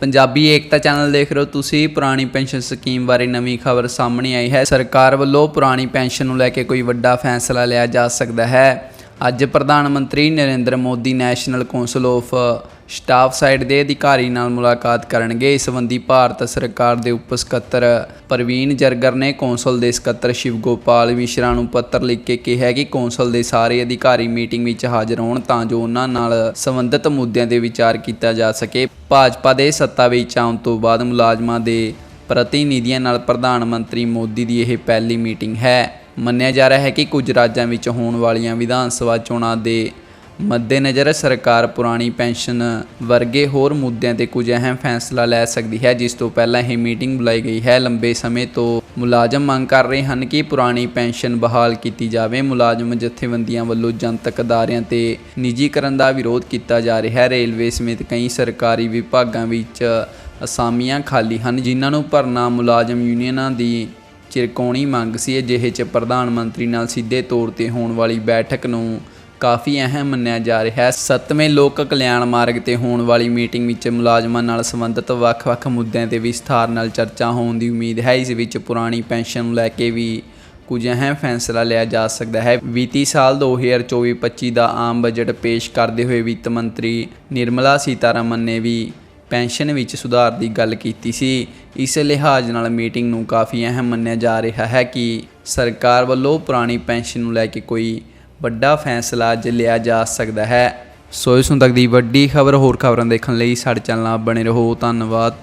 ਪੰਜਾਬੀ ਏਕਤਾ channel ਦੇਖ ਰਹੇ ਹੋ ਤੁਸੀਂ, ਪੁਰਾਣੀ ਪੈਨਸ਼ਨ ਸਕੀਮ ਬਾਰੇ ਨਵੀਂ ਖਬਰ ਸਾਹਮਣੇ ਆਈ ਹੈ। ਸਰਕਾਰ ਵੱਲੋਂ ਪੁਰਾਣੀ ਪੈਨਸ਼ਨ ਨੂੰ ਲੈ ਕੇ ਕੋਈ ਵੱਡਾ ਫੈਸਲਾ ਲਿਆ ਜਾ ਸਕਦਾ ਹੈ। ਅੱਜ ਪ੍ਰਧਾਨ ਮੰਤਰੀ Narendra Modi national council of staff side ਦੇ ਅਧਿਕਾਰੀ ਨਾਲ ਮੁਲਾਕਾਤ ਕਰਨਗੇ। ਇਸ ਸੰਬੰਧੀ ਭਾਰਤ ਸਰਕਾਰ ਦੇ ਉਪ ਸਕੱਤਰ ਪ੍ਰਵੀਨ ਜਰਗਰ ਨੇ ਕੌਂਸਲ ਦੇ ਸਕੱਤਰ ਸ਼ਿਵ ਗੋਪਾਲ ਮਿਸ਼ਰਾ ਨੂੰ ਪੱਤਰ ਲਿਖ ਕੇ ਕਿਹਾ ਕਿ ਕੌਂਸਲ ਦੇ ਸਾਰੇ ਅਧਿਕਾਰੀ ਮੀਟਿੰਗ ਵਿੱਚ ਹਾਜ਼ਰ ਹੋਣ ਤਾਂ ਜੋ ਉਹਨਾਂ ਨਾਲ ਸੰਬੰਧਿਤ ਮੁੱਦਿਆਂ ਤੇ ਵਿਚਾਰ ਕੀਤਾ ਜਾ ਸਕੇ। ਭਾਜਪਾ ਦੇ ਸੱਤਾ ਵਿੱਚ ਆਉਣ ਤੋਂ ਬਾਅਦ ਮੁਲਾਜ਼ਮਾਂ ਦੇ ਪ੍ਰਤੀਨਿਧੀਆਂ ਨਾਲ ਪ੍ਰਧਾਨ ਮੰਤਰੀ ਮੋਦੀ ਦੀ ਇਹ ਪਹਿਲੀ ਮੀਟਿੰਗ ਹੈ। ਮੰਨਿਆ ਜਾ ਰਿਹਾ ਹੈ ਕਿ ਕੁਝ ਰਾਜਾਂ ਵਿੱਚ ਹੋਣ ਵਾਲੀਆਂ ਵਿਧਾਨ ਸਭਾ ਚੋਣਾਂ ਦੇ ਮੱਦੇਨਜ਼ਰ ਸਰਕਾਰ ਪੁਰਾਣੀ ਪੈਨਸ਼ਨ ਵਰਗੇ ਹੋਰ ਮੁੱਦਿਆਂ ਤੇ ਕੁਝ ਅਹਿਮ ਫੈਸਲਾ ਲੈ ਸਕਦੀ ਹੈ, ਜਿਸ ਤੋਂ ਪਹਿਲਾਂ ਇਹ ਮੀਟਿੰਗ ਬੁਲਾਈ ਗਈ ਹੈ। ਲੰਬੇ ਸਮੇਂ ਤੋਂ ਮੁਲਾਜ਼ਮ ਮੰਗ ਕਰ ਰਹੇ ਹਨ ਕਿ ਪੁਰਾਣੀ ਪੈਨਸ਼ਨ ਬਹਾਲ ਕੀਤੀ ਜਾਵੇ। ਮੁਲਾਜ਼ਮ ਜਥੇਬੰਦੀਆਂ ਵੱਲੋਂ ਜਨਤਕ ਅਦਾਰਿਆਂ ਤੇ ਨਿੱਜੀਕਰਨ ਦਾ ਵਿਰੋਧ ਕੀਤਾ ਜਾ ਰਿਹਾ ਹੈ। ਰੇਲਵੇ ਸਮੇਤ ਕਈ ਸਰਕਾਰੀ ਵਿਭਾਗਾਂ ਵਿੱਚ ਅਸਾਮੀਆਂ ਖਾਲੀ ਹਨ, ਜਿਨ੍ਹਾਂ ਨੂੰ ਭਰਨਾ ਮੁਲਾਜ਼ਮ ਯੂਨੀਅਨਾਂ ਦੀ ਚਿਰਕੋਣੀ ਮੰਗ ਸੀ। ਅਜਿਹੇ ਚ ਪ੍ਰਧਾਨ ਮੰਤਰੀ ਨਾਲ ਸਿੱਧੇ ਤੌਰ ਤੇ ਹੋਣ ਵਾਲੀ ਬੈਠਕ ਨੂੰ ਕਾਫੀ ਅਹਿਮ ਮੰਨਿਆ ਜਾ ਰਿਹਾ ਹੈ। ਸੱਤਵੇਂ ਲੋਕ ਕਲਿਆਣ ਮਾਰਗ ਤੇ ਹੋਣ ਵਾਲੀ ਮੀਟਿੰਗ ਵਿੱਚ ਮੁਲਾਜ਼ਮਾਂ ਨਾਲ ਸੰਬੰਧਿਤ ਵੱਖ-ਵੱਖ ਮੁੱਦਿਆਂ ਤੇ ਵਿਸਥਾਰ ਨਾਲ ਚਰਚਾ ਹੋਣ ਦੀ ਉਮੀਦ ਹੈ। ਇਸ ਵਿੱਚ ਪੁਰਾਣੀ ਪੈਨਸ਼ਨ ਨੂੰ ਲੈ ਕੇ ਵੀ ਕੁਝ ਅਹਿਮ ਫੈਸਲਾ ਲਿਆ ਜਾ ਸਕਦਾ ਹੈ। ਵਿੱਤੀ ਸਾਲ 2024-25 ਦਾ ਆਮ ਬਜਟ ਪੇਸ਼ ਕਰਦੇ ਹੋਏ ਵਿੱਤ ਮੰਤਰੀ ਨਿਰਮਲਾ ਸੀਤਾਰਮਨ ਨੇ ਵੀ ਪੈਨਸ਼ਨ ਵਿੱਚ ਸੁਧਾਰ ਦੀ ਗੱਲ ਕੀਤੀ ਸੀ। ਇਸ ਲਿਹਾਜ਼ ਨਾਲ ਮੀਟਿੰਗ ਨੂੰ ਕਾਫੀ ਅਹਿਮ ਮੰਨਿਆ ਜਾ ਰਿਹਾ ਹੈ ਕਿ ਸਰਕਾਰ ਵੱਲੋਂ ਪੁਰਾਣੀ ਪੈਨਸ਼ਨ ਨੂੰ ਲੈ ਕੇ ਕੋਈ ਵੱਡਾ ਫੈਸਲਾ ਅੱਜ ਲਿਆ ਜਾ ਸਕਦਾ ਹੈ। ਸੋ ਇਸ ਨੂੰ ਤੱਕ ਦੀ ਵੱਡੀ ਖਬਰ ਹੋਰ ਖਬਰਾਂ ਦੇਖਣ ਲਈ ਸਾਡੇ ਚੈਨਲ ਨਾਲ ਬਣੇ ਰਹੋ। ਧੰਨਵਾਦ।